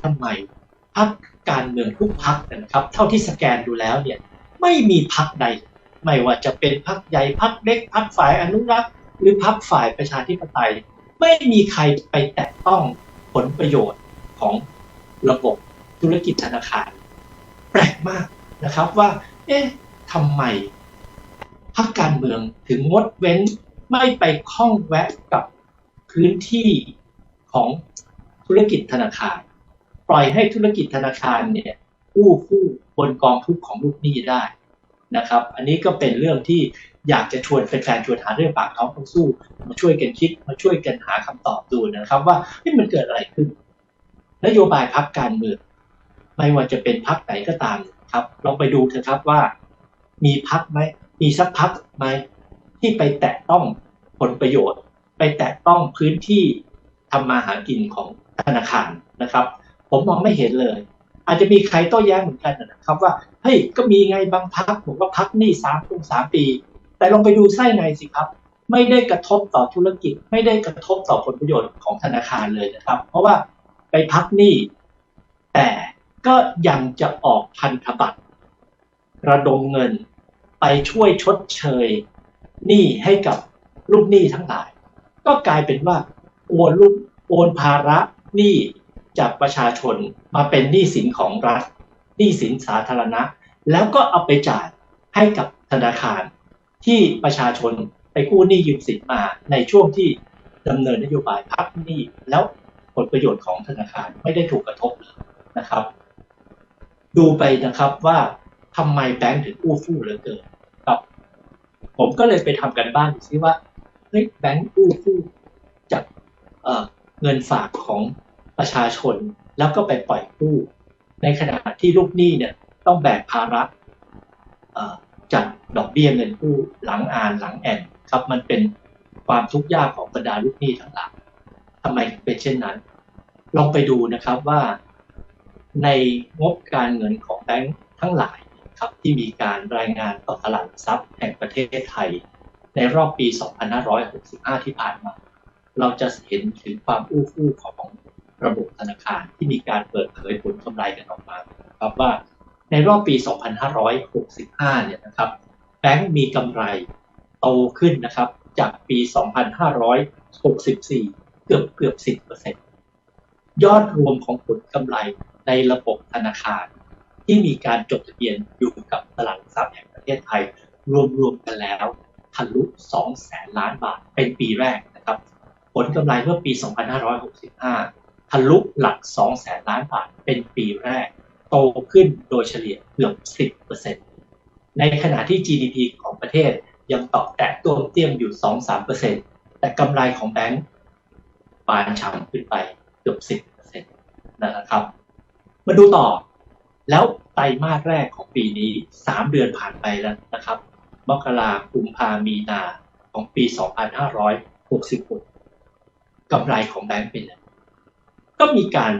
ทำไมพักการเมืองทุกพักนะครับ เท่าที่สแกนดูแล้วเนี่ยไม่มีพักใด ไม่ว่าจะเป็นพักใหญ่พักเล็กพักฝ่ายอนุรักษ์หรือพักฝ่ายประชาธิปไตย ไม่มีใครไปแตะต้องผลประโยชน์ของระบบธุรกิจธนาคาร แปลกมากนะครับว่า เอ๊ะทำไมพักการเมืองถึงงดเว้นไม่ไปข้องแวะกับพื้นที่ของธุรกิจธนาคาร ปล่อยให้ธุรกิจธนาคารเนี่ยกู้คู่บนกองทุนของลูกหนี้ได้นะครับ อันนี้ก็เป็นเรื่องที่อยากจะชวนแฟนๆชวนหาเรื่องปากท้องต้องสู้ มาช่วยกันคิดมาช่วยกันหาคำตอบดูนะครับว่านี่มันเกิดอะไรขึ้น นโยบายพักการเมืองไม่ว่าจะเป็นพักไหนก็ตามครับลองไปดูเถอะครับว่า มีพักไหมมีสักพักไหมที่ไปแตะต้องผลประโยชน์ ไปแตะต้องพื้นที่ทำมาหากินของธนาคารนะครับ ผมมองไม่เห็นเลย อาจจะมีใครโต้แย้งเหมือนกันนะครับว่าเฮ้ยก็มีไงบางพักผมว่าพักนี่สามปีสามปี แต่ลองไปดูไส้ในสิครับ ไม่ได้กระทบต่อธุรกิจ ไม่ได้กระทบต่อผลประโยชน์ของธนาคารเลยนะครับ เพราะว่าไปพักหนี้แต่ก็ยังจะออกพันธบัตรระดมเงินไปช่วยชดเชยหนี้ให้กับลูกหนี้ทั้งหลาย ก็กลายเป็นว่าโอนลูกโอนภาระหนี้ จากประชาชนมาเป็นหนี้สินของรัฐหนี้สินสาธารณะ แล้วก็เอาไปจ่ายให้กับธนาคาร ที่ประชาชนไปกู้หนี้ยืมสินมาในช่วงที่ดำเนินนโยบายพักหนี้แล้วผลประโยชน์ของธนาคารไม่ได้ถูกกระทบเลยนะครับ ดูไปนะครับว่าทำไมแบงก์ถึงอู้ฟู่เหลือเกินครับ ผมก็เลยไปทำกันบ้านดูซิว่าเฮ้ยแบงก์อู้ฟู่จากเเงินฝากของ ประชาชนแล้วก็ไปปล่อยกู้ ในขณะที่ลูกหนี้เนี่ยต้องแบกภาระจากดอกเบี้ยเงินกู้หลังอ่านหลังแอนครับมันเป็นความทุกข์ยากของบรรดาลูกหนี้ทั้งหลายทำไมเป็นเช่นนั้น ลองไปดูนะครับว่าในงบการเงินของแบงค์ทั้งหลายครับที่มีการรายงานต่อตลาดทรัพย์แห่งประเทศไทย ในรอบปี 2565 ที่ผ่านมา เราจะเห็นถึงความอู้ฟู่ของ ระบบธนาคารที่มีการเปิดเผยผลกำไรกันออกมาครับว่าในรอบปี 2565 เนี่ยนะครับแบงก์มีกำไรโตขึ้นนะครับจากปี 2564 เกือบเกือบ 10%ยอดรวมของผลกำไรในระบบธนาคาร ที่มีการจดทะเบียนอยู่กับตลาดทรัพย์แห่งประเทศไทย รวมๆกันแล้วทะลุ2แสนล้านบาทเป็นปีแรกนะครับ ผลกำไรเมื่อปี 2565 ทะลุหลัก 2 แสนล้านบาทเป็นปีแรก โตขึ้นโดยเฉลี่ยเกือบ 10%ในขณะที่ GDP ของประเทศยังตอกแตะตัวเตี้ยมอยู่ 2-3%แต่กำไรของแบงก์ปานฉ่ำขึ้นไปเกือบ 10%นะครับ มาดูต่อ แล้วไตรมาสแรกของปีนี้สามเดือนผ่านไปแล้วนะครับ มกราคุมพามีนาของปี 2566กำไรของแบงก์เป็น ก็มีการ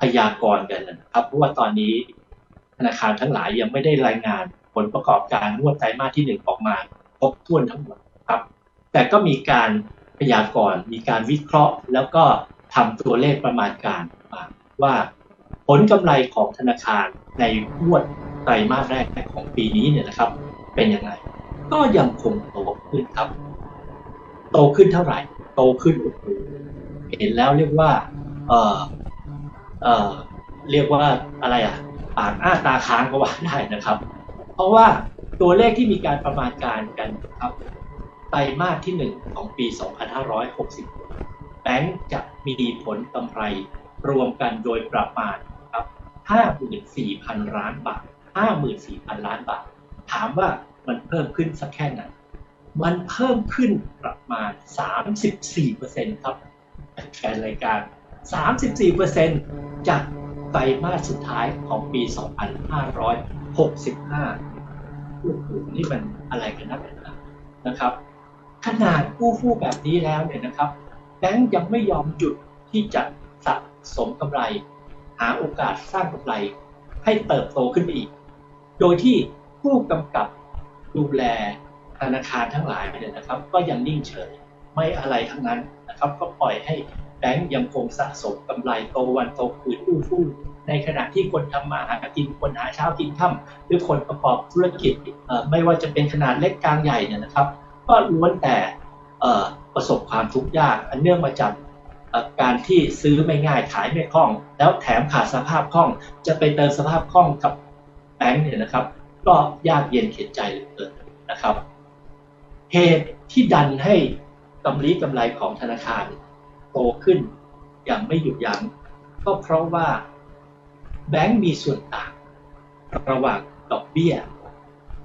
พยากรณ์กันนะครับเพราะว่าตอนนี้ธนาคารทั้งหลายยังไม่ได้รายงานผลประกอบการงวดไตรมาสที่หนึ่งออกมาครบถ้วนทั้งหมดครับ แต่ก็มีการพยากรณ์มีการวิเคราะห์ แล้วก็ทำตัวเลขประมาณการมาว่าผลกำไรของธนาคารในงวดไตรมาสแรกของปีนี้เนี่ยนะครับ เป็นยังไงก็ยังคงโตขึ้นครับ โตขึ้นเท่าไหร่ โตขึ้นเห็นแล้วเรียกว่า เออเออเรียกว่าอะไรอะปากอ้าตาค้างก็ว่าได้นะครับ เพราะว่าตัวเลขที่มีการประมาณการกันครับไตรมาสที่หนึ่งของปี 2560 แบงก์จะมีผลกำไรรวมกันโดยประมาณครับ 54,000 ล้านบาท 54,000 ล้านบาท ถามว่ามันเพิ่มขึ้นสักแค่ไหน มันเพิ่มขึ้นประมาณ 34%ครับแฟนรายการ 34%จากไตรมาสสุดท้ายของปี 2565โอ้โหนี่มันอะไรกันนักหนานะครับ ขนาดกู้ฟู่แบบนี้แล้วเนี่ยนะครับ แบงก์ยังไม่ยอมหยุดที่จะสะสมกำไร หาโอกาสสร้างกำไรให้เติบโตขึ้นไปอีก โดยที่ผู้กำกับดูแลธนาคารทั้งหลายเนี่ยนะครับ ก็ยังนิ่งเฉย ไม่อะไรทั้งนั้นนะครับ ก็ปล่อยให้ แบงก์ยังคงสะสมกำไรโตวันโตคืนอู้ฟู่ในขณะที่คนทำมาหากินคนหาเช้ากินค่ำหรือคนประกอบธุรกิจไม่ว่าจะเป็นขนาดเล็กกลางใหญ่เนี่ยนะครับ ก็ล้วนแต่ประสบความทุกข์ยากอันเนื่องมาจากการที่ซื้อไม่ง่ายขายไม่คล่อง แล้วแถมขาดสภาพคล่อง จะไปเติมสภาพคล่องกับแบงก์เนี่ยนะครับ ก็ยากเย็นเข็นใจเหลือเกินนะครับ เหตุที่ดันให้กำไรกำไรของธนาคาร โตขึ้น อย่างไม่หยุดยัง้งก็เพราะว่าแบงก์มีส่วนต่าง ระหว่างดอกเบี้ย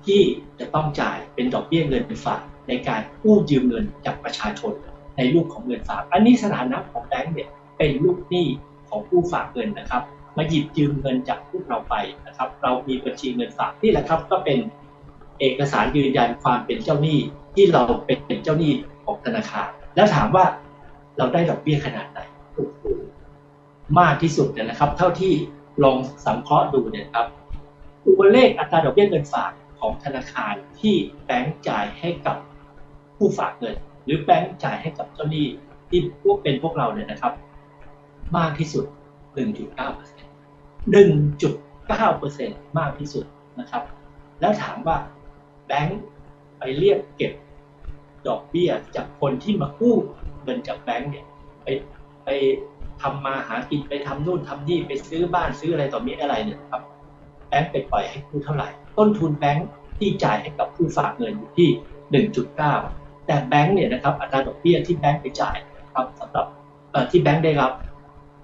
ที่จะต้องจ่ายเป็นดอกเบี้ยเงินฝากในการกู้ยืมเงินจากประชาชนในรูปของเงินฝาก อันนี้สถานะของแบงก์เนี่ยเป็นลูกหนี้ของผู้ฝากเงินนะครับ มาหยิบยืมเงินจากพวกเราไปนะครับ เรามีบัญชีเงินฝากนี่แหละครับ ก็เป็นเอกสารยืนยันความเป็นเจ้าหนี้ที่เราเป็นเจ้าหนี้ของธนาคาร แล้วถามว่า เราได้ดอกเบี้ยขนาดไหนมากที่สุดเนี่ยนะครับ เท่าที่ลองสังเคราะห์ดูเนี่ยครับตัวเลขอัตราดอกเบี้ยเงินฝากของธนาคารที่แบงก์จ่ายให้กับผู้ฝากเงิน หรือแบงก์จ่ายให้กับเจ้าหนี้ที่พวกเป็นพวกเราเนี่ยนะครับ มากที่สุด 1.9% 1.9%มากที่สุดนะครับ แล้วถามว่าแบงก์ไปเรียกเก็บดอกเบี้ยจากคนที่มากู้ เงินจากแบงก์เนี่ยไปไปทำมาหากินไปทำนู่นทำนี่ไปซื้อบ้านซื้ออะไรต่อมีอะไรเนี่ยครับแบงก์ไปปล่อยให้กู้เท่าไหร่ ต้นทุนแบงก์ที่จ่ายให้กับผู้ฝากเงินอยู่ที่ 1.9 แต่แบงก์เนี่ยนะครับอัตราดอกเบี้ยที่แบงก์ไปจ่ายนะครับสำหรับที่แบงก์ได้รับ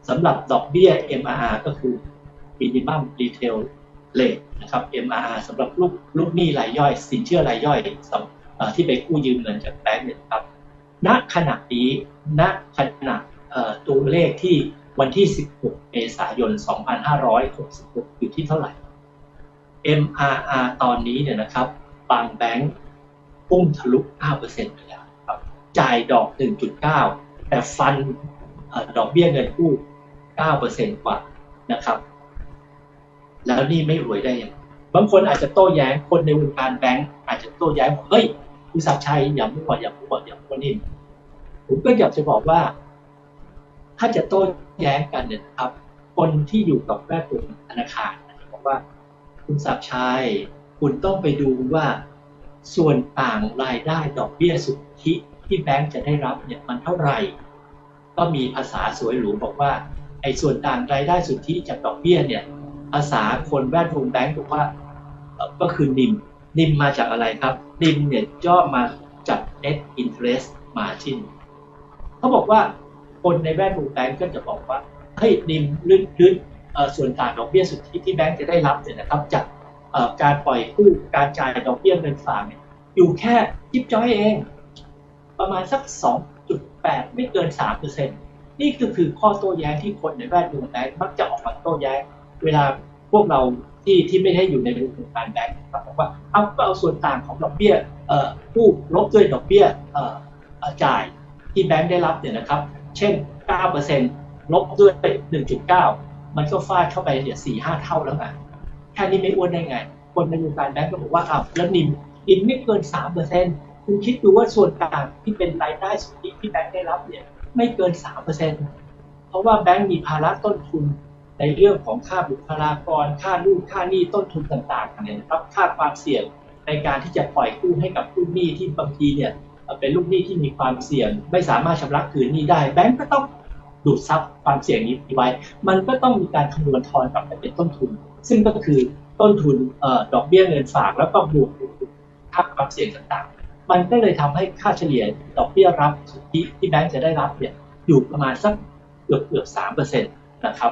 สำหรับดอกเบี้ย MRR ก็คือ minimum retail rate นะครับ MRR สำหรับลูกลูกหนี้รายย่อย สินเชื่อรายย่อยสำที่ไปกู้ยืมเงินจากแบงก์เนี่ยครับ ณขณะนี้ณขณะตัวเลขที่วันที่ 16 เมษายน 2566 อยู่ที่เท่าไหร่ MRR ตอนนี้เนี่ยนะครับ บางแบงก์พุ่งทะลุ5%ไปแล้วครับ จ่ายดอก 1.9 แต่ฟันอดอกเบี้ยเงินกู้ 9%กว่านะครับ แล้วนี่ไม่รวยได้ยังบางคนอาจจะโต้แย้งคนในวงการแบงก์อาจจะโต้แย้งบอกเฮ้ย คุณศักชัยอย่ามั่วอย่ามั่วอย่ามั่วนี่ผมก็อยากจะบอกว่า ถ้าจะโต้แย้งกันเนี่ยนะครับ คนที่อยู่กับแวดวงธนาคารนะบอกว่า คุณศักชัยคุณต้องไปดูว่าส่วนต่างรายได้ดอกเบี้ยสุทธิที่แบงก์จะได้รับเนี่ยมันเท่าไหร่ ก็มีภาษาสวยหรูบอกว่าไอ้ส่วนต่างรายได้สุทธิจากดอกเบี้ยเนี่ยภาษาคนแวดวงแบงก์บอกว่าก็คือนิม นิมมาจากอะไรครับนิมเนี่ยย่อมาจาก net interest margin เขาบอกว่าคนในแวดวงแบงก์ก็จะบอกว่าเฮ้ยนิมลึกลึกส่วนต่างดอกเบี้ยสุทธิที่แบงก์จะได้รับเนี่ยนะครับจากการปล่อยกู้การจ่ายดอกเบี้ยเงินฝากเนี่ยอยู่แค่จิบจ้อยเอง ประมาณสัก 2.8 ไม่เกิน 3%นี่ก็คือข้อโต้แย้งที่คนในแวดวงแบงก์มักจะออกมาโต้แย้ง เวลา พวกเราที่ที่ไม่ได้อยู่ในวงการแบงก์นะครับบอกว่าเอาก็เอาส่วนต่างของดอกเบี้ยผู้ลบด้วยดอกเบี้ยจ่ายที่แบงก์ได้รับเนี่ยนะครับ เช่น 9%ลบด้วย 1.9 มันก็ฟาดเข้าไปเนี่ย4 5เท่าแล้วไงแค่นี้ไม่อ้วนได้ไง คนในวงการแบงก์ก็บอกว่าอ้าวแล้วนิมนิมไม่เกิน 3%คุณคิดดูว่าส่วนต่างที่เป็นรายได้สุทธิที่แบงก์ได้รับเนี่ยไม่เกิน 3%เพราะว่าแบงก์มีภาระต้นทุน ในเรื่องของค่าบุคลากร ค่านู่นค่านี่ต้นทุนต่างๆเนี่ยนะครับค่าความเสี่ยงในการที่จะปล่อยกู้ให้กับลูกหนี้ที่บางทีเนี่ยเป็นลูกหนี้ที่มีความเสี่ยง ไม่สามารถชำระคืนหนี้ได้ แบงก์ก็ต้องดูดซับความเสี่ยงนี้ไว้ มันก็ต้องมีการคำนวณทอนกลับไปเป็นต้นทุน ซึ่งก็คือต้นทุนออดอกเบี้ยเงินฝากแล้วก็บวกค่าความเสี่ยงต่างๆ มันก็เลยทำให้ค่าเฉลี่ยดอกเบี้ยรับทธิที่แบงก์จะได้รับเนี่ยอยู่ประมาณสักเกือบเกือบสามเปอร์เซ็นต์นะครับ